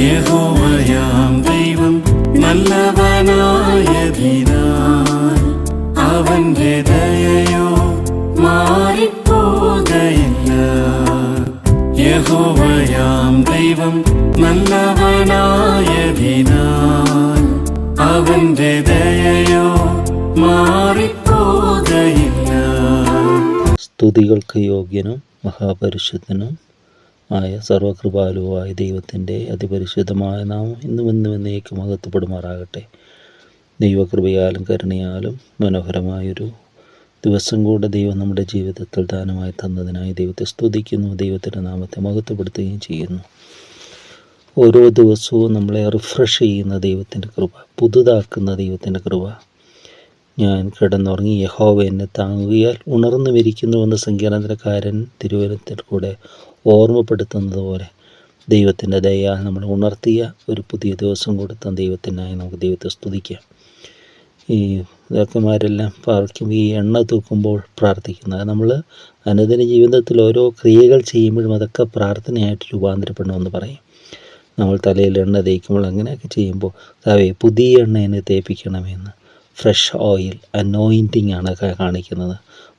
യഹോവയാം ദൈവം നല്ലവനായതിനാൽ അവന്റെ ദയയോ മാറിപ്പോകയില്ല യഹോവയാം ദൈവം നല്ലവനായതിനാൽ അവന്റെ ദയയോ മാറിപ്പോകയില്ല സ്തുതികൾക്ക് യോഗ്യനും മഹാപരിശുദ്ധനും ആയ സർവകൃപാലുവായ ദൈവത്തിന്റെ അതിപരിശുദ്ധമായ നാമം ഇന്നും ഇന്നും എന്നേക്ക് മഹത്വപ്പെടുമാറാകട്ടെ ദൈവകൃപയാലും കരുണയാലും മനോഹരമായൊരു ദിവസം കൂടെ ദൈവം നമ്മുടെ ജീവിതത്തിൽ ദാനമായി തന്നതിനായി ദൈവത്തെ സ്തുതിക്കുന്നു ദൈവത്തിന്റെ നാമത്തെ മഹത്വപ്പെടുത്തുകയും ചെയ്യുന്നു. ഓരോ ദിവസവും നമ്മളെ റിഫ്രഷ് ചെയ്യുന്ന ദൈവത്തിന്റെ കൃപ പുതുതാക്കുന്ന ദൈവത്തിന്റെ കൃപ ഞാൻ കിടന്നുറങ്ങി യഹോവ എന്നെ താങ്ങുകയാൽ ഉണർന്നു വിരിക്കുന്നുവെന്ന് സങ്കീർണത്തിനക്കാരൻ തിരുവനന്തപുരത്തിൽ കൂടെ ഓർമ്മപ്പെടുത്തുന്നത് പോലെ ദൈവത്തിന്റെ ദയ നമ്മൾ ഉണർത്തിയ ഒരു പുതിയ ദിവസം കൊടുത്ത ദൈവത്തിനായി നമുക്ക് ദൈവത്തെ സ്തുതിക്കാം. ഈ ഇതാക്കന്മാരെല്ലാം പാർക്കും ഈ എണ്ണ തൂക്കുമ്പോൾ പ്രാർത്ഥിക്കുന്നത്. നമ്മൾ അനുദിന ജീവിതത്തിൽ ഓരോ ക്രിയകൾ ചെയ്യുമ്പോഴും അതൊക്കെ പ്രാർത്ഥനയായിട്ട് രൂപാന്തരപ്പെടണമെന്ന് പറയും. നമ്മൾ തലയിൽ എണ്ണ തേക്കുമ്പോൾ അങ്ങനെയൊക്കെ ചെയ്യുമ്പോൾ താവേ പുതിയ എണ്ണ എന്നെ തേപ്പിക്കണമെന്ന്. ഫ്രഷ് ഓയിൽ അനോയിന്റിങ് ആണ് കാണിക്കുന്നത്.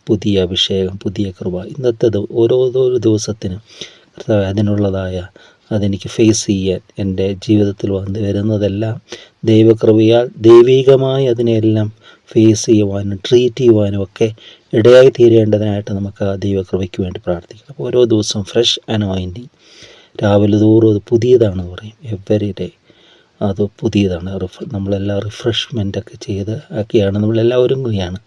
പുതിയ അഭിഷേകം പുതിയ കൃപ. ഇന്നത്തെ ഓരോ ഓരോരോ ദിവസത്തിനും കർത്താവ് അതിനുള്ളതായ അതെനിക്ക് ഫേസ് ചെയ്യാൻ എന്റെ ജീവിതത്തിൽ വന്ന് വരുന്നതെല്ലാം ദൈവകൃപയാൽ ദൈവികമായി അതിനെല്ലാം ഫേസ് ചെയ്യുവാനും ട്രീറ്റ് ചെയ്യുവാനും ഒക്കെ ഇടയായി തീരേണ്ടതിനായിട്ട് നമുക്ക് ആ ദൈവകൃപയ്ക്ക് വേണ്ടി പ്രാർത്ഥിക്കണം ഓരോ ദിവസവും ഫ്രഷ് അനോയിന്റിങ് രാവിലെ തോറും അത് പുതിയതാണ് പറയും. എവറി ഡേ അത് പുതിയതാണ്. റിഫ് നമ്മളെല്ലാം റിഫ്രഷ്മെന്റ് ഒക്കെ ചെയ്ത് ഒക്കെയാണ് നമ്മളെല്ലാം ഒരുങ്ങുകയാണ്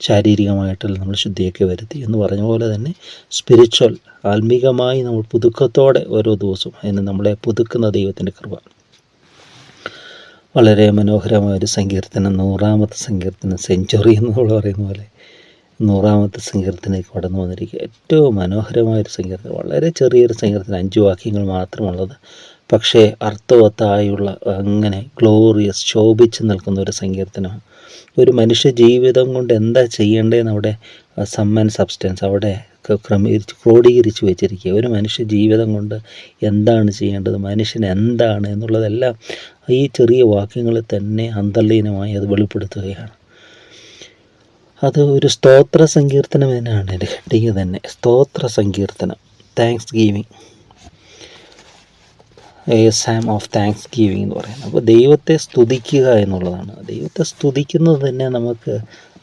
ശാരീരികമായിട്ടുള്ള നമ്മൾ ശുദ്ധിയൊക്കെ വരുത്തി എന്ന് പറഞ്ഞ പോലെ തന്നെ സ്പിരിച്വൽ ആത്മീകമായി നമ്മൾ പുതുക്കത്തോടെ ഓരോ ദിവസവും അതിന് നമ്മളെ പുതുക്കുന്ന ദൈവത്തിന്റെ കൃപ. വളരെ മനോഹരമായ ഒരു സങ്കീർത്തനം. നൂറാമത്തെ സങ്കീർത്തനം സെഞ്ചുറി എന്ന് പറയുന്ന പോലെ നൂറാമത്തെ സങ്കീർത്തനത്തിൽ കടന്നു വന്നിരിക്കുക. ഏറ്റവും മനോഹരമായൊരു സങ്കീർത്തനം. വളരെ ചെറിയൊരു സങ്കീർത്തനം. അഞ്ച് വാക്യങ്ങൾ മാത്രമുള്ളത്. പക്ഷേ അർത്ഥവത്തായുള്ള അങ്ങനെ ഗ്ലോറിയസ് ശോഭിച്ച് നിൽക്കുന്ന ഒരു സങ്കീർത്തനം ഒരു മനുഷ്യ ജീവിതം കൊണ്ട് എന്താ ചെയ്യേണ്ടതെന്ന് അവിടെ സമ്മൻ സബ്സ്റ്റൻസ് അവിടെ ക്രമീകരിച്ച് ക്രോഡീകരിച്ച് വെച്ചിരിക്കുക. ഒരു മനുഷ്യ ജീവിതം കൊണ്ട് എന്താണ് ചെയ്യേണ്ടത്? മനുഷ്യൻ എന്താണ് എന്നുള്ളതെല്ലാം ഈ ചെറിയ വാക്യങ്ങളിൽ തന്നെ അന്തർലീനമായി അത് വെളിപ്പെടുത്തുകയാണ്. അത് ഒരു സ്തോത്ര സങ്കീർത്തനം തന്നെയാണ്. എന്റെ ഹെഡിങ് തന്നെ. സ്തോത്ര സങ്കീർത്തനം. Thanksgiving psalm of thanksgiving എന്ന് പറയുന്നത്. അപ്പോൾ ദൈവത്തെ സ്തുതിക്കുക എന്നുള്ളതാണ്. ദൈവത്തെ സ്തുതിക്കുന്നത് തന്നെ നമുക്ക്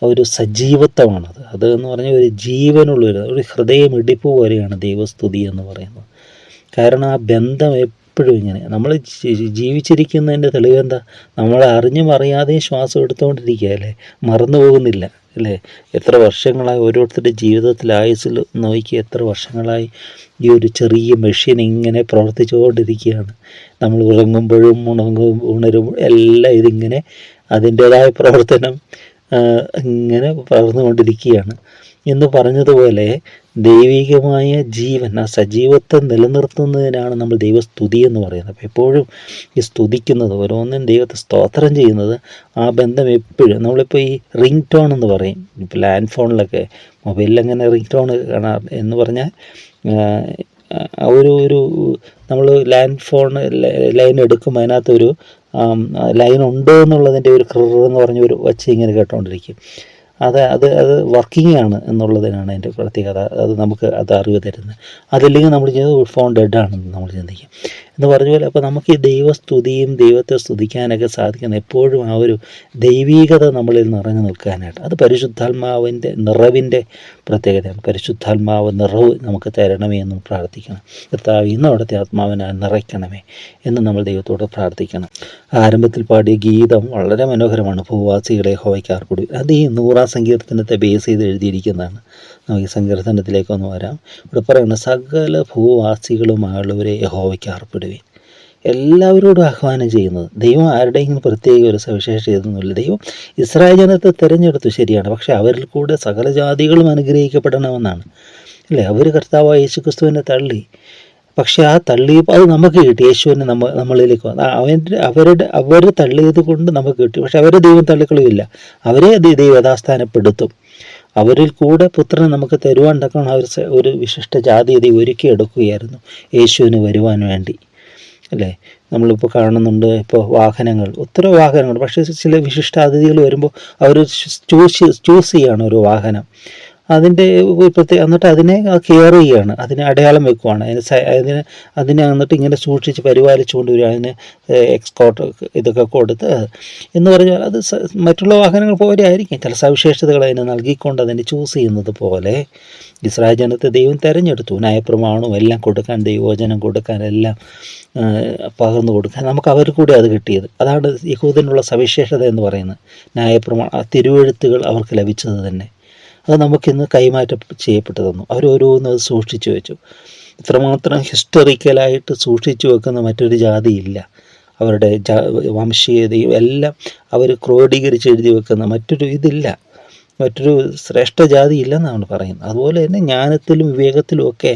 ഒരു സജീവത്വമാണത്. അത് എന്ന് പറഞ്ഞാൽ ഒരു ജീവനുള്ളൊരു ഒരു ഹൃദയമിടിപ്പ് പോലെയാണ് ദൈവസ്തുതി എന്ന് പറയുന്നത്. കാരണം ആ ബന്ധം എപ്പോഴും ഇങ്ങനെ. നമ്മൾ ജീവിച്ചിരിക്കുന്നതിന്റെ തെളിവെന്താ നമ്മൾ അറിഞ്ഞും അറിയാതെയും ശ്വാസം എടുത്തുകൊണ്ടിരിക്കുക അല്ലേ മറന്നു പോകുന്നില്ല അല്ലേ എത്ര വർഷങ്ങളായി ഓരോരുത്തരുടെ ജീവിതത്തിൽ ആയുസ്സിൽ നോക്കി എത്ര വർഷങ്ങളായി ഈ ഒരു ചെറിയ മെഷീൻ ഇങ്ങനെ പ്രവർത്തിച്ചുകൊണ്ടിരിക്കുകയാണ്. നമ്മൾ ഉറങ്ങുമ്പോഴും ഉണങ്ങും ഉണരുമ്പോൾ എല്ലാം ഇതിങ്ങനെ അതിന്റേതായ പ്രവർത്തനം ഇങ്ങനെ പകർന്നുകൊണ്ടിരിക്കുകയാണ് എന്ന് പറഞ്ഞതുപോലെ ദൈവികമായ ജീവൻ ആ സജീവത്വം നിലനിർത്തുന്നതിനാണ് നമ്മൾ ദൈവസ്തുതി എന്ന് പറയുന്നത്. അപ്പോൾ എപ്പോഴും ഈ സ്തുതിക്കുന്നത് ഓരോന്നും ദൈവത്തെ സ്തോത്രം ചെയ്യുന്നത് ആ ബന്ധം എപ്പോഴും നമ്മളിപ്പോൾ ഈ റിംഗ് ടോൺ എന്ന് പറയും. ഇപ്പോൾ ലാൻഡ് ഫോണിലൊക്കെ മൊബൈലിൽ അങ്ങനെ റിംഗ് ടോൺ കാണാം എന്ന് പറഞ്ഞാൽ ഒരു ഒരു നമ്മൾ ലാൻഡ് ഫോൺ ലൈൻ എടുക്കുമ്പോൾ അതിനകത്തൊരു ലൈൻ ഉണ്ട് എന്നുള്ളതിന്റെ ഒരു ക്രിർ എന്ന് പറഞ്ഞ ഒരു വച്ച് ഇങ്ങനെ കേട്ടോണ്ടിരിക്കും. അത് അത് അത് വർക്കിംഗ് ആണ് എന്നുള്ളതിനാണ് അതിന്റെ പ്രത്യേകത. അത് നമുക്ക് അത് അറിവ് തരുന്നത്. അതില്ലെങ്കിൽ നമ്മൾ ചെയ്യുന്നത് ഫോൺ ഡെഡ് ഡെഡാണെന്ന് നമ്മൾ ചിന്തിക്കും. എന്ന് പറഞ്ഞ പോലെ അപ്പോൾ നമുക്ക് ഈ ദൈവസ്തുതിയും ദൈവത്തെ സ്തുതിക്കാനൊക്കെ സാധിക്കുന്ന എപ്പോഴും ആ ഒരു ദൈവീകത നമ്മളിൽ നിറഞ്ഞു നിൽക്കാനായിട്ട്. അത് പരിശുദ്ധാത്മാവിന്റെ നിറവിന്റെ പ്രത്യേകതയാണ്. പരിശുദ്ധാത്മാവ് നിറവ് നമുക്ക് തരണമേ എന്നും പ്രാർത്ഥിക്കണം. കർത്താവ് ഇന്ന് അവിടുത്തെ ആത്മാവിനെ നിറയ്ക്കണമേ എന്ന് നമ്മൾ ദൈവത്തോട് പ്രാർത്ഥിക്കണം. ആരംഭത്തിൽ പാടിയ ഗീതം വളരെ മനോഹരമാണ്. ഭൂവാസികളെ ഹോയ്ക്കാർക്കൊടു അത് ഈ നൂറാം സങ്കീർത്തനത്തെ ബേസ് ചെയ്ത് എഴുതിയിരിക്കുന്നതാണ്. നമുക്ക് ഈ സങ്കീർത്തനത്തിലേക്ക് ഒന്ന് വരാം. ഇവിടെ പറയുന്നത് സകല ഭൂവാസികളുമായുള്ളവരെ യഹോവയ്ക്ക് അർപ്പിടുവിൻ. എല്ലാവരോടും ആഹ്വാനം ചെയ്യുന്നത് ദൈവം ആരുടെയെങ്കിലും പ്രത്യേക ഒരു സവിശേഷ ചെയ്തൊന്നുമില്ല ദൈവം ഇസ്രായേൽ ജനത്തെ തിരഞ്ഞെടുത്തു ശരിയാണ്. പക്ഷേ അവരിൽ കൂടെ സകല ജാതികളും അനുഗ്രഹിക്കപ്പെടണമെന്നാണ്. അല്ലേ? അവർ കർത്താവായ യേശുക്രിസ്തുവിനെ തള്ളി. പക്ഷെ ആ തള്ളിയപ്പോൾ അത് നമുക്ക് കിട്ടി. യേശുവിനെ നമ്മ നമ്മളിലേക്ക് വന്നു. അവന്റെ അവരുടെ അവർ തള്ളിയത് കൊണ്ട് നമുക്ക് കിട്ടി. പക്ഷെ അവരെ ദൈവം തള്ളിക്കളിയില്ല അവരെ ദൈവം യഥാസ്ഥാനപ്പെടുത്തും. അവരിൽ കൂടെ പുത്രനെ നമുക്ക് തരുവാൻ തക്കണം അവർ ഒരു വിശിഷ്ട ജാതി ഒരുക്കി എടുക്കുകയായിരുന്നു യേശുവിന് വരുവാൻ വേണ്ടി. അല്ലേ? നമ്മളിപ്പോൾ കാണുന്നുണ്ട് ഇപ്പോൾ വാഹനങ്ങൾ. ഒത്തിരി വാഹനങ്ങൾ. പക്ഷേ ചില വിശിഷ്ട അതിഥികൾ വരുമ്പോൾ അവർ ചൂസ് ചൂസ് ചെയ്യുകയാണ് ഒരു വാഹനം. അതിന്റെ പ്രത്യേക എന്നിട്ട് അതിനെ കെയർ ചെയ്യുകയാണ് അതിനെ അടയാളം വെക്കുവാണ്. അതിന് അതിന് അതിനെ എന്നിട്ട് ഇങ്ങനെ സൂക്ഷിച്ച് പരിപാലിച്ചു കൊണ്ടുവരിക അതിന് എക്സ്കോട്ട് ഇതൊക്കെ കൊടുത്ത് എന്ന് പറഞ്ഞാൽ അത് മറ്റുള്ള വാഹനങ്ങൾ പോലെ ആയിരിക്കും. ചില സവിശേഷതകൾ അതിനെ നൽകിക്കൊണ്ട് അതിനെ ചൂസ് ചെയ്യുന്നത് പോലെ. ഇസ്രായേൽ ജനത്തെ ദൈവം തിരഞ്ഞെടുത്തു. ന്യായപ്രമാണവും എല്ലാം കൊടുക്കാൻ ദൈവോചനം കൊടുക്കാൻ എല്ലാം പകർന്നു കൊടുക്കാൻ നമുക്ക് അവർ കൂടി അത് കിട്ടിയത്. അതാണ് യഹൂദനുള്ള സവിശേഷത എന്ന് പറയുന്നത്. ന്യായപ്രമാണം തിരുവെഴുത്തുകൾ അവർക്ക് ലഭിച്ചത് തന്നെ. അത് നമുക്കിന്ന് കൈമാറ്റം ചെയ്യപ്പെട്ടു തന്നു. അവരോരോന്ന് അത് സൂക്ഷിച്ചു വെച്ചു. ഇത്രമാത്രം ഹിസ്റ്ററിക്കലായിട്ട് സൂക്ഷിച്ചു വെക്കുന്ന മറ്റൊരു ജാതിയില്ല. അവരുടെ വംശീയതയും എല്ലാം അവർ ക്രോഡീകരിച്ച് എഴുതി വെക്കുന്ന മറ്റൊരു ഇതില്ല. മറ്റൊരു ശ്രേഷ്ഠ ജാതി ഇല്ലെന്നാണ് പറയുന്നത്. അതുപോലെ തന്നെ ജ്ഞാനത്തിലും വിവേകത്തിലും ഒക്കെ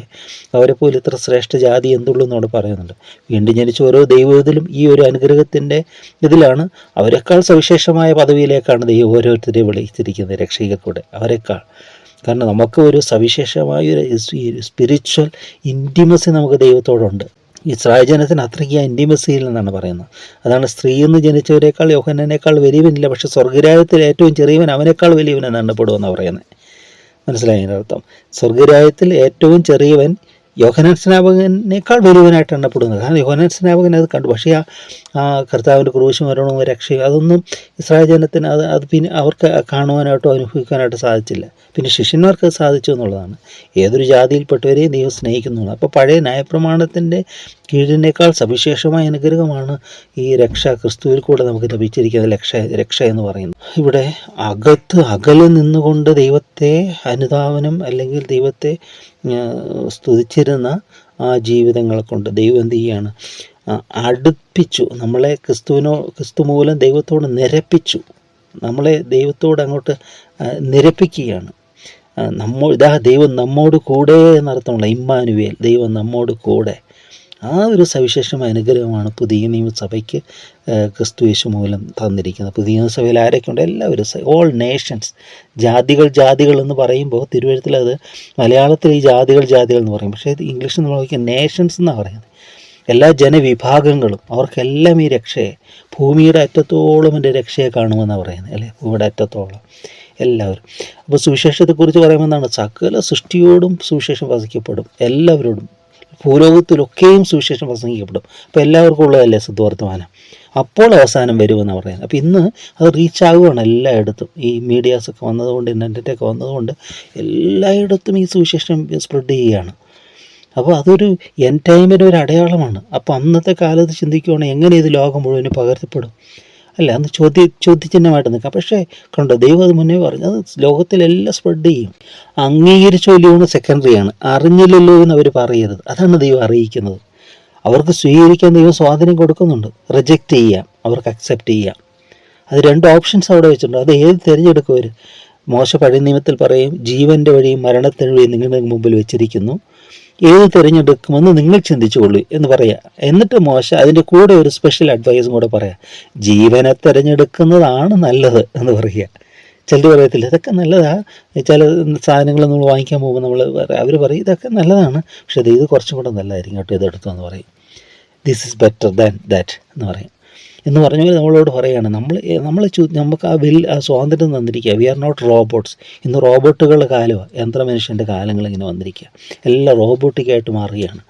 അവരെ പോലെ ഇത്ര ശ്രേഷ്ഠ ജാതി എന്തുള്ളൂ എന്നോട് പറയുന്നുണ്ട്. വീണ്ടും ജനിച്ച ഓരോ ദൈവത്തിലും ഈ ഒരു അനുഗ്രഹത്തിന്റെ ഇതിലാണ് അവരെക്കാൾ സവിശേഷമായ പദവിയിലേക്കാണ് ദൈവം ഓരോരുത്തരെയും വിളിച്ചിരിക്കുന്നത് രക്ഷകക്കൂടെ അവരെക്കാൾ. കാരണം നമുക്ക് ഒരു സവിശേഷമായ ഒരു സ്പിരിച്വൽ ഇന്റിമസി നമുക്ക് ദൈവത്തോടുണ്ട്. ഇസ്രായേൽ ജനത്തിന് അത്രയ്ക്ക് ഇന്റിമസിയിൽ നിന്നാണ് പറയുന്നത്. അതാണ് സ്ത്രീ എന്ന് ജനിച്ചവരെക്കാൾ യോഹനേക്കാൾ വലിയവനില്ല പക്ഷെ സ്വർഗരാജ്യത്തിൽ ഏറ്റവും ചെറിയവൻ അവനേക്കാൾ വലിയവൻ പെടുമെന്നാണ് പറയുന്നത്. മനസ്സിലായതിന്റെ അർത്ഥം സ്വർഗരാജ്യത്തിൽ ഏറ്റവും ചെറിയവൻ യോഹനാൻ സ്നാപകനേക്കാൾ വലിയവനായിട്ട് എണ്ണപ്പെടുന്നത്. കാരണം യോഹനാൻ സ്നാപകൻ അത് കണ്ടു. പക്ഷേ ആ കർത്താവിന്റെ ക്രൂശ് മരണവും രക്ഷയും അതൊന്നും ഇസ്രായേൽ ജനത്തിന് അത് അത് പിന്നെ അവർക്ക് കാണുവാനായിട്ടോ അനുഭവിക്കാനായിട്ട് സാധിച്ചില്ല. പിന്നെ ശിഷ്യന്മാർക്ക് അത് സാധിച്ചു എന്നുള്ളതാണ്. ഏതൊരു ജാതിയിൽപ്പെട്ടവരെയും ദൈവം സ്നേഹിക്കുന്നുള്ളൂ അപ്പോൾ പഴയ ന്യായപ്രമാണത്തിന്റെ കീഴിനേക്കാൾ സവിശേഷമായ അനുഗ്രഹമാണ് ഈ രക്ഷ. ക്രിസ്തുവിൽ കൂടെ നമുക്ക് ലഭിച്ചിരിക്കുന്ന രക്ഷ രക്ഷ എന്ന് പറയുന്നത്. ഇവിടെ അകത്ത് അകലെ നിന്നുകൊണ്ട് ദൈവത്തെ അനുധാവനം അല്ലെങ്കിൽ ദൈവത്തെ സ്തുതിച്ചിരുന്ന ആ ജീവിതങ്ങളെ കൊണ്ട് ദൈവം എന്ത് ചെയ്യാണ്? അടുപ്പിച്ചു. നമ്മളെ ക്രിസ്തുവിനോ ക്രിസ്തു മൂലം ദൈവത്തോട് നിരപ്പിച്ചു. നമ്മളെ ദൈവത്തോട് അങ്ങോട്ട് നിരപ്പിക്കുകയാണ്. നമ്മോ ഇതാ ദൈവം നമ്മോട് കൂടെ എന്നർത്ഥമുള്ള ഇമ്മാനുവേൽ. ദൈവം നമ്മോട് കൂടെ. ആ ഒരു സവിശേഷമായ അനുഗ്രഹമാണ് പുതിയ നിയമസഭയ്ക്ക് ക്രിസ്തു യേശു മൂലം തന്നിരിക്കുന്നത്. പുതിയ നിയമസഭയിൽ ആരൊക്കെ ഉണ്ട് എല്ലാവരും ഓൾ നേഷൻസ് ജാതികൾ ജാതികൾ എന്ന് പറയുമ്പോൾ തിരുവഴുത്തിൽ അത് മലയാളത്തിൽ ഈ ജാതികൾ ജാതികൾ എന്ന് പറയും. പക്ഷേ ഇംഗ്ലീഷിൽ നമ്മൾ നോക്കിയാൽ നേഷൻസ് എന്നാണ് പറയുന്നത്. എല്ലാ ജനവിഭാഗങ്ങളും അവർക്കെല്ലാം ഈ രക്ഷയെ ഭൂമിയുടെ അറ്റത്തോളം എന്റെ രക്ഷയെ കാണുമെന്നാണ് പറയുന്നത് അല്ലേ? ഭൂമിയുടെ അറ്റത്തോളം. എല്ലാവരും. അപ്പോൾ സുവിശേഷത്തെക്കുറിച്ച് പറയുമ്പോൾ എന്താണ്? സകല സൃഷ്ടിയോടും സുവിശേഷം വസിക്കപ്പെടും. എല്ലാവരോടും. ഭൂലോകത്തിലൊക്കെയും സുവിശേഷം പ്രസംഗിക്കപ്പെടും. അപ്പോൾ എല്ലാവർക്കും ഉള്ളതല്ലേ സിദ്ധവർത്തമാനം അപ്പോൾ അവസാനം വരുമെന്ന് പറയുന്നത്. അപ്പോൾ ഇന്ന് അത് റീച്ച് ആകുകയാണ് എല്ലായിടത്തും. ഈ മീഡിയാസൊക്കെ വന്നതുകൊണ്ട് ഇന്റർനെറ്റൊക്കെ വന്നതുകൊണ്ട് എല്ലായിടത്തും ഈ സുവിശേഷം സ്പ്രെഡ് ചെയ്യുകയാണ്. അപ്പോൾ അതൊരു എൻ ടൈമിന്റെ ഒരു അടയാളമാണ്. അപ്പോൾ അന്നത്തെ കാലത്ത് ചിന്തിക്കുകയാണെങ്കിൽ എങ്ങനെ ഇത് ലോകം മുഴുവൻ പകർത്തപ്പെടും? അല്ല അന്ന് ചോദ്യ ചോദ്യചിഹ്നമായിട്ട് നിൽക്കാം. പക്ഷേ കണ്ടോ ദൈവം അത് മുന്നേ പറഞ്ഞു. അത് ലോകത്തിലെല്ലാം സ്പ്രെഡ് ചെയ്യും. അംഗീകരിച്ചോ ഇല്ലയോ സെക്കൻഡറിയാണ് അറിഞ്ഞില്ലല്ലോ എന്ന് അവർ പറയരുത്. അതാണ് ദൈവം അറിയിക്കുന്നത്. അവർക്ക് സ്വീകരിക്കാൻ ദൈവം സ്വാധീനം കൊടുക്കുന്നുണ്ട്. റിജക്റ്റ് ചെയ്യാം. അവർക്ക് അക്സെപ്റ്റ് ചെയ്യാം. അത് രണ്ട് ഓപ്ഷൻസ് അവിടെ വെച്ചിട്ടുണ്ട്. അത് ഏത് തിരഞ്ഞെടുക്കും അവർ മോശ പഴയ നിയമത്തിൽ പറയും ജീവന്റെ വഴിയും മരണത്തിന്റെ വഴിയും നിങ്ങളുടെ മുമ്പിൽ വെച്ചിരിക്കുന്നു. ഏത് തിരഞ്ഞെടുക്കുമെന്ന് നിങ്ങൾ ചിന്തിച്ചുകൊള്ളൂ എന്ന് പറയാം. എന്നിട്ട് മോശ അതിന്റെ കൂടെ ഒരു സ്പെഷ്യൽ അഡ്വൈസും കൂടെ പറയാം. ജീവനെ തിരഞ്ഞെടുക്കുന്നതാണ് നല്ലത് എന്ന് പറയുക ചിലർ പറയത്തില്ല ഇതൊക്കെ നല്ലതാ. ചില സാധനങ്ങൾ നമ്മൾ വാങ്ങിക്കാൻ പോകുമ്പോൾ നമ്മൾ അവർ പറയും ഇതൊക്കെ നല്ലതാണ്. പക്ഷേ ഇത് കുറച്ചും കൂടെ നല്ലതായിരിക്കും കേട്ടോ ഇതെടുത്തു എന്ന് പറയും. This is better than that എന്ന് പറയും. എന്ന് പറഞ്ഞ പോലെ നമ്മളോട് പറയുകയാണ് നമ്മൾ നമ്മൾ നമുക്ക് ആ വിൽ ആ സ്വാതന്ത്ര്യം തന്നിരിക്കുക. വി ആർ നോട്ട് റോബോട്ട്സ് ഇന്ന് റോബോട്ടുകളുടെ കാലമാണ് യന്ത്രമനുഷ്യന്റെ കാലങ്ങൾ ഇങ്ങനെ വന്നിരിക്കുക. എല്ലാം റോബോട്ടിക്കായിട്ട് മാറുകയാണ്.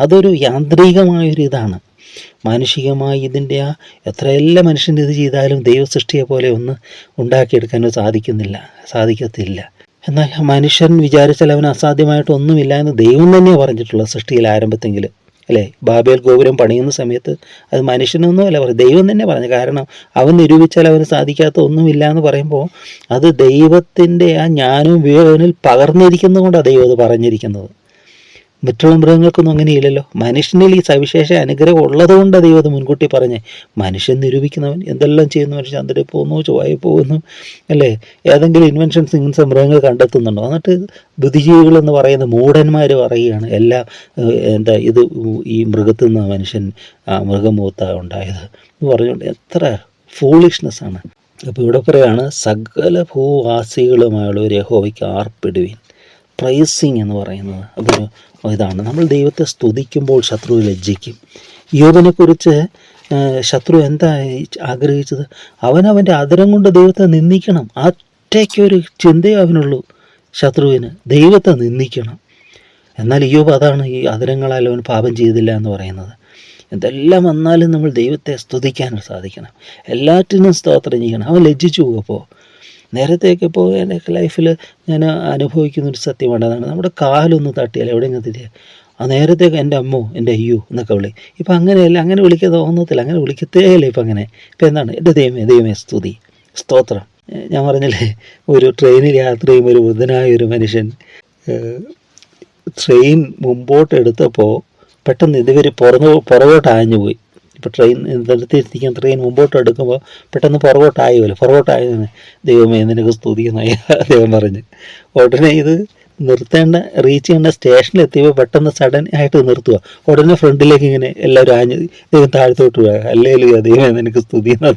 അതൊരു യാന്ത്രികമായൊരു ഇതാണ്. മാനുഷികമായി ഇതിന്റെ ആ എത്രയെല്ലാം മനുഷ്യൻ ഇത് ചെയ്താലും ദൈവസൃഷ്ടിയെ പോലെ ഒന്ന് ഉണ്ടാക്കിയെടുക്കാനോ സാധിക്കുന്നില്ല സാധിക്കത്തില്ല. എന്നാൽ മനുഷ്യൻ വിചാരിച്ചാൽ അവന് അസാധ്യമായിട്ടൊന്നുമില്ല എന്ന് ദൈവം തന്നെ പറഞ്ഞിട്ടുള്ള സൃഷ്ടിയിൽ ആരംഭത്തെങ്കിൽ. അല്ലേ? ബാബേൽ ഗോപുരം പണിയുന്ന സമയത്ത് അത് മനുഷ്യനൊന്നുമല്ല പറയും ദൈവം തന്നെ പറഞ്ഞു. കാരണം അവൻ നിരൂപിച്ചാൽ അവന് സാധിക്കാത്ത ഒന്നുമില്ല എന്ന് പറയുമ്പോൾ അത് ദൈവത്തിന്റെ ആ ജ്ഞാനവും വിവേകനിൽ പകർന്നിരിക്കുന്നതുകൊണ്ടാണ് ദൈവം അത് പറഞ്ഞിരിക്കുന്നത്. മറ്റുള്ള മൃഗങ്ങൾക്കൊന്നും അങ്ങനെയില്ലല്ലോ. മനുഷ്യനിൽ ഈ സവിശേഷ അനുഗ്രഹം ഉള്ളതുകൊണ്ട് ദൈവം മുൻകൂട്ടി പറഞ്ഞ്. മനുഷ്യൻ നിരൂപിക്കുന്നവൻ എന്തെല്ലാം ചെയ്യുന്നു? മനുഷ്യൻ ചന്ദ്രയിൽ പോകുന്നു ചൊവ്വായി പോകുന്നു അല്ലേ? ഏതെങ്കിലും ഇൻവെൻഷൻസ് ഇങ്ങനത്തെ മൃഗങ്ങൾ കണ്ടെത്തുന്നുണ്ടോ? എന്നിട്ട് ബുദ്ധിജീവികൾ എന്ന് പറയുന്ന മൂഢന്മാർ പറയുകയാണ് എല്ലാം എന്താ ഇത് ഈ മൃഗത്തിൽ നിന്ന് മനുഷ്യൻ മൃഗമൂത്ത ഉണ്ടായത്? എന്ന് പറഞ്ഞുകൊണ്ട് എത്ര ഫൂളിഷ്നെസ് ആണ്. അപ്പോൾ ഇവിടെ പറയുകയാണ് സകല ഭൂവാസികളുമായുള്ള ഒരു യഹോവയ്ക്ക് ആർപ്പിടുവിൻ. പ്രൈസിങ് എന്ന് പറയുന്നത് അതൊരു ഇതാണ്. നമ്മൾ ദൈവത്തെ സ്തുതിക്കുമ്പോൾ ശത്രു ലജ്ജിക്കും. യോബിനെക്കുറിച്ച് ശത്രു എന്താ ആഗ്രഹിച്ചത്? അവനവന്റെ അതിരം കൊണ്ട് ദൈവത്തെ നിന്ദിക്കണം. ഒറ്റയ്ക്കൊരു ചിന്തയേ അവനുള്ളൂ ശത്രുവിന്. ദൈവത്തെ നിന്ദിക്കണം. എന്നാൽ യോബ് അതാണ് ഈ അതിരങ്ങളാൽ അവൻ പാപം ചെയ്തില്ല എന്ന് പറയുന്നത്. എന്തെല്ലാം വന്നാലും നമ്മൾ ദൈവത്തെ സ്തുതിക്കാൻ സാധിക്കണം. എല്ലാറ്റിനും സ്തോത്രം ചെയ്യണം. അവൻ ലജ്ജിച്ചു പോകും അപ്പോൾ നേരത്തെയൊക്കെ ഇപ്പോൾ എന്റെ ലൈഫിൽ ഞാൻ അനുഭവിക്കുന്ന ഒരു സത്യമാണ്. അതാണ് നമ്മുടെ കാലൊന്ന് തട്ടിയാൽ എവിടെയെങ്കിലും തിരിയാൽ ആ നേരത്തേക്ക് എന്റെ അമ്മോ എന്റെ അയ്യോ എന്നൊക്കെ വിളി. ഇപ്പം അങ്ങനെയല്ല അങ്ങനെ വിളിക്കാൻ തോന്നത്തില്ല അങ്ങനെ വിളിക്കത്തേ ഇല്ല ഇപ്പം അങ്ങനെ. ഇപ്പം എന്താണ്? എന്റെ ദൈവമേ ദൈവമേ സ്തുതി സ്തോത്രം. ഞാൻ പറഞ്ഞില്ലേ ഒരു ട്രെയിനിൽ യാത്ര ചെയ്യുമ്പോൾ ഒരു ബുദ്ധനായ ഒരു മനുഷ്യൻ ട്രെയിൻ മുമ്പോട്ട് എടുത്തപ്പോൾ പെട്ടെന്ന് ഇതുവരെ പുറന്ന് പുറകോട്ട് ആഞ്ഞു പോയി ഇപ്പോൾ ട്രെയിൻ നിർത്തിയിരിക്കാൻ ട്രെയിൻ മുമ്പോട്ട് എടുക്കുമ്പോൾ പെട്ടെന്ന് പുറകോട്ടായുമല്ലോ പുറകോട്ടായതിന് ദൈവമേ നിനക്ക് സ്തുതിയെന്നായി അദ്ദേഹം പറഞ്ഞ്. ഉടനെ ഇത് നിർത്തേണ്ട റീച്ച് ചെയ്യേണ്ട സ്റ്റേഷനിൽ എത്തിയപ്പോൾ പെട്ടെന്ന് സഡൻ ആയിട്ട് നിർത്തുക ഉടനെ ഫ്രണ്ടിലേക്ക് ഇങ്ങനെ എല്ലാവരും ആഞ്ഞ് ദൈവം താഴ്ത്തോട്ട് പോവുക അല്ലെങ്കിൽ ദൈവമേ നിനക്ക് സ്തുതി എന്ന്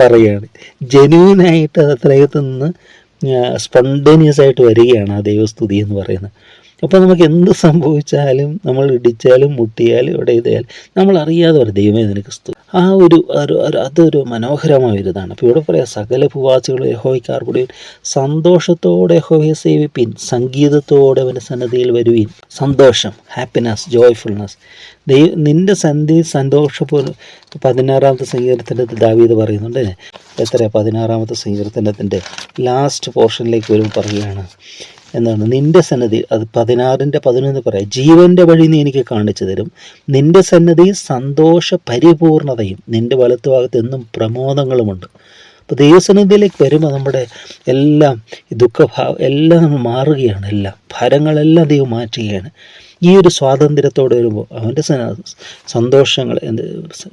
പറയുകയാണ് ജെനുവിനായിട്ട് ദൈവത്തിൽ നിന്ന് സ്പോണ്ടേനിയസ് ആയിട്ട് വരികയാണ് ആ ദൈവസ്തുതി എന്ന് പറയുന്നത്. അപ്പോൾ നമുക്ക് എന്ത് സംഭവിച്ചാലും നമ്മൾ ഇടിച്ചാലും മുട്ടിയാലും ഇവിടെ ഇതായാലും നമ്മൾ അറിയാതെ ഒരു ദൈവമേ നിനക്ക് സ്തു ആ ഒരു അതൊരു മനോഹരമായ ഒരു ഇതാണ്. അപ്പോൾ ഇവിടെ പറയാം സകല ഭൂവാസികളും കൂടി സന്തോഷത്തോടെ യഹോവയെ സേവിപ്പിൻ. സംഗീതത്തോടെ അവന്റെ സന്നദ്ധിയിൽ വരുവിൻ. സന്തോഷം ഹാപ്പിനെസ് ജോയ്ഫുൾനെസ് ദൈവ നിന്റെ സന്ധി സന്തോഷപൂർവം പതിനാറാമത്തെ സങ്കീർത്തനത്തിൽ ദാവീദ് പറയുന്നുണ്ട്. എത്ര പതിനാറാമത്തെ സങ്കീർത്തനത്തിന്റെ ലാസ്റ്റ് പോർഷനിലേക്ക് വരുമ്പോൾ പറയുകയാണ്. എന്താണ് നിന്റെ സന്നദ്ധി അത് പതിനാറിന്റെ പതിനൊന്ന് പറയാം ജീവന്റെ വഴി നീ എനിക്ക് കാണിച്ചു തരും. നിന്റെ സന്നദ്ധി സന്തോഷ പരിപൂർണതയും നിന്റെ വലത്തുഭാഗത്ത് എന്നും പ്രമോദങ്ങളുമുണ്ട്. അപ്പോൾ ദൈവസന്നിധിയിലേക്ക് വരുമ്പോൾ നമ്മുടെ എല്ലാം ദുഃഖഭാവം എല്ലാം നമ്മൾ മാറുകയാണ്. എല്ലാം ഭാരങ്ങളെല്ലാം ദൈവം മാറ്റുകയാണ്. ഈ ഒരു സ്വാതന്ത്ര്യത്തോടെ വരുമ്പോൾ അവന്റെ സന്തോഷങ്ങൾ എന്ത്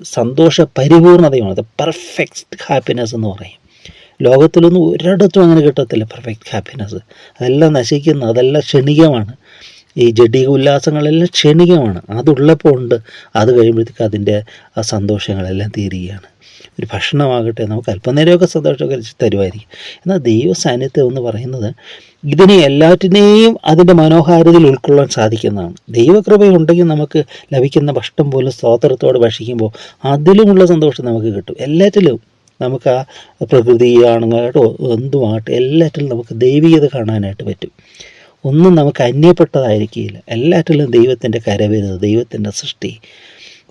സന്തോഷ പരിപൂർണതയുമാണ് അത് പെർഫെക്റ്റ് ഹാപ്പിനെസ് എന്ന് പറയും. ലോകത്തിലൊന്നും ഒരിടത്തും അങ്ങനെ കിട്ടത്തില്ല. പെർഫെക്റ്റ് ഹാപ്പിനെസ് അതെല്ലാം നശിക്കുന്നു. അതെല്ലാം ക്ഷണികമാണ്. ഈ ജഡിക ഉല്ലാസങ്ങളെല്ലാം ക്ഷണികമാണ്. അതുള്ളപ്പോൾ ഉണ്ട്. അത് കഴിയുമ്പോഴത്തേക്ക് അതിന്റെ ആ സന്തോഷങ്ങളെല്ലാം തീരുകയാണ്. ഒരു ഭക്ഷണമാകട്ടെ നമുക്ക് അല്പനേരമൊക്കെ സന്തോഷമൊക്കെ തരുമായിരിക്കും. എന്നാൽ ദൈവ സാന്നിധ്യം എന്ന് പറയുന്നത് ഇതിനെ എല്ലാറ്റിനെയും അതിന്റെ മനോഹാരിതയിൽ ഉൾക്കൊള്ളാൻ സാധിക്കുന്നതാണ്. ദൈവകൃപയുണ്ടെങ്കിൽ നമുക്ക് ലഭിക്കുന്ന ഭക്ഷണം പോലും സ്തോത്രത്തോട് ഭക്ഷിക്കുമ്പോൾ അതിലുമുള്ള സന്തോഷം നമുക്ക് കിട്ടും. എല്ലാറ്റിലും. നമുക്ക് ആ പ്രകൃതിയാണെങ്കിലോ എന്തുമാകട്ടെ എല്ലാറ്റിലും നമുക്ക് ദൈവികത കാണാനായിട്ട് പറ്റും. ഒന്നും നമുക്ക് അന്യപ്പെട്ടതായിരിക്കില്ല എല്ലാറ്റിലും ദൈവത്തിന്റെ കരവരുത് ദൈവത്തിന്റെ സൃഷ്ടി.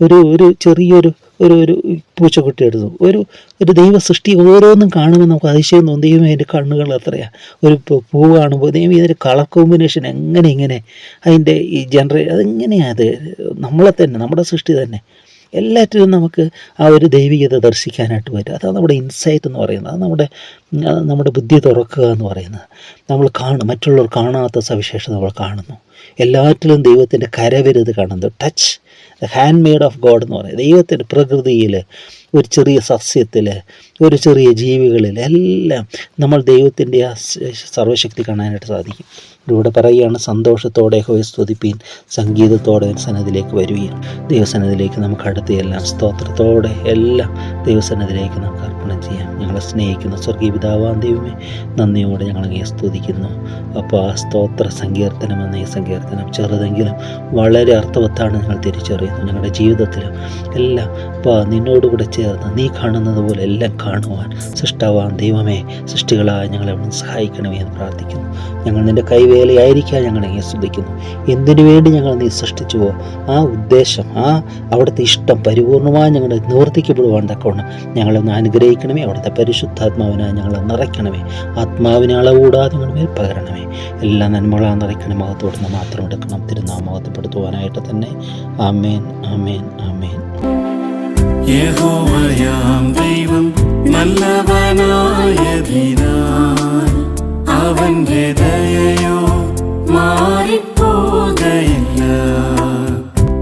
ഒരു ഒരു ചെറിയൊരു ഒരു ഒരു പൂച്ചക്കുട്ടി എടുത്തു. ഒരു ഒരു ദൈവ സൃഷ്ടി ഓരോന്നും കാണുമ്പോൾ നമുക്ക് അതിശയം തോന്നും ദൈവം അതിന്റെ കണ്ണുകൾ എത്രയാണ് ഒരു പൂ- കാണുമ്പോൾ ദൈവം ഇതിന്റെ കളർ കോമ്പിനേഷൻ എങ്ങനെ ഇങ്ങനെ? അതിന്റെ ഈ ജനറേ അതെങ്ങനെയാണ് അത്? നമ്മളെ തന്നെ നമ്മുടെ സൃഷ്ടി തന്നെ. എല്ലാറ്റിലും നമുക്ക് ആ ഒരു ദൈവികത ദർശിക്കാനായിട്ട് പറ്റും. അതാണ് നമ്മുടെ ഇൻസൈറ്റ് എന്ന് പറയുന്നത്. അത് നമ്മുടെ നമ്മുടെ ബുദ്ധി തുറക്കുക എന്ന് പറയുന്നത്. നമ്മൾ കാണും മറ്റുള്ളവർ കാണാത്ത സവിശേഷത നമ്മൾ കാണുന്നു. എല്ലാറ്റിലും ദൈവത്തിന്റെ കരവരുത് കാണുന്നു. Touch the hand made of God എന്ന് പറയുന്നത്. ദൈവത്തിന്റെ പ്രകൃതിയിൽ ഒരു ചെറിയ സസ്യത്തിൽ ഒരു ചെറിയ ജീവികളിൽ എല്ലാം നമ്മൾ ദൈവത്തിന്റെ ആ സർവശക്തി കാണാനായിട്ട് സാധിക്കും. ഇവിടെ പറയുകയാണ് സന്തോഷത്തോടെ ഹോയ സ്തുതിപ്പീൻ സംഗീതത്തോടെ സന്നദ്ധിലേക്ക് വരികയും. ദൈവസന്നദ്ധിലേക്ക് നമുക്ക് അടുത്തെല്ലാം സ്തോത്രത്തോടെ എല്ലാം ദൈവസന്നദ്ധിലേക്ക് നമുക്ക് അർപ്പണം ചെയ്യാം. ഞങ്ങളെ സ്നേഹിക്കുന്ന സ്വർഗീയ പിതാവാൻ ദൈവമേ നന്ദിയോടെ ഞങ്ങളങ്ങേ സ്തുതിക്കുന്നു. അപ്പോൾ ആ സ്തോത്ര സങ്കീർത്തനം എന്ന ഈ സങ്കീർത്തനം ചെറുതെങ്കിലും വളരെ അർത്ഥവത്താണ് ഞങ്ങൾ തിരിച്ചറിയുന്നു ഞങ്ങളുടെ ജീവിതത്തിലും എല്ലാം അപ്പോൾ നിന്നോടുകൂടെ ചേർന്ന് നീ കാണുന്നത് പോലെ എല്ലാം കാണുവാൻ സൃഷ്ടാവാൻ ദൈവമേ സൃഷ്ടികളായ ഞങ്ങളെ അവിടെ സഹായിക്കണമേ എന്ന് പ്രാർത്ഥിക്കുന്നു. ഞങ്ങൾ നിന്റെ കൈവേലയായിരിക്കാൻ ഞങ്ങളെ സ്തുതിക്കുന്നു. എന്തിനു വേണ്ടി ഞങ്ങൾ നീ സൃഷ്ടിച്ചുവോ? ആ ഉദ്ദേശം ആ അവിടുത്തെ ഇഷ്ടം പരിപൂർണമായി ഞങ്ങളുടെ നിവർത്തിക്കപ്പെടുവാൻ തക്കവണ്ണം ഞങ്ങളൊന്ന് അനുഗ്രഹിക്കണമേ. അവിടുത്തെ പരിശുദ്ധാത്മാവിനായി ഞങ്ങളെ നിറയ്ക്കണമേ. ആത്മാവിനെ അളവൂടാതെ മേൽ പകരണമേ എല്ലാ നന്മകളാ നിറയ്ക്കണം മഹത്വപ്പെടുന്ന മാത്രം എടുക്കണം. തിരുനാമഹത്വപ്പെടുത്തുവാനായിട്ട് തന്നെ. ആമേൻ ആമേൻ ആമേൻ. യഹോവയാം ദൈവം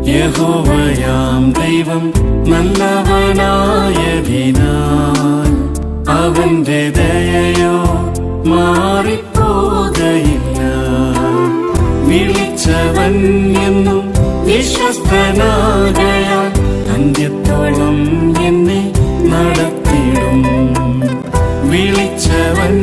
യഹോവയാം ദൈവം നല്ലവനായതിനാൽ അവന്റെ ദയയോ മാറിപ്പോകയില്ല. വിളിച്ചവൻ എന്നും വിശ്വസ്തനാകയ അന്ത്യത്തോളം എന്നെ നടത്തിയിടും വിളിച്ചവൻ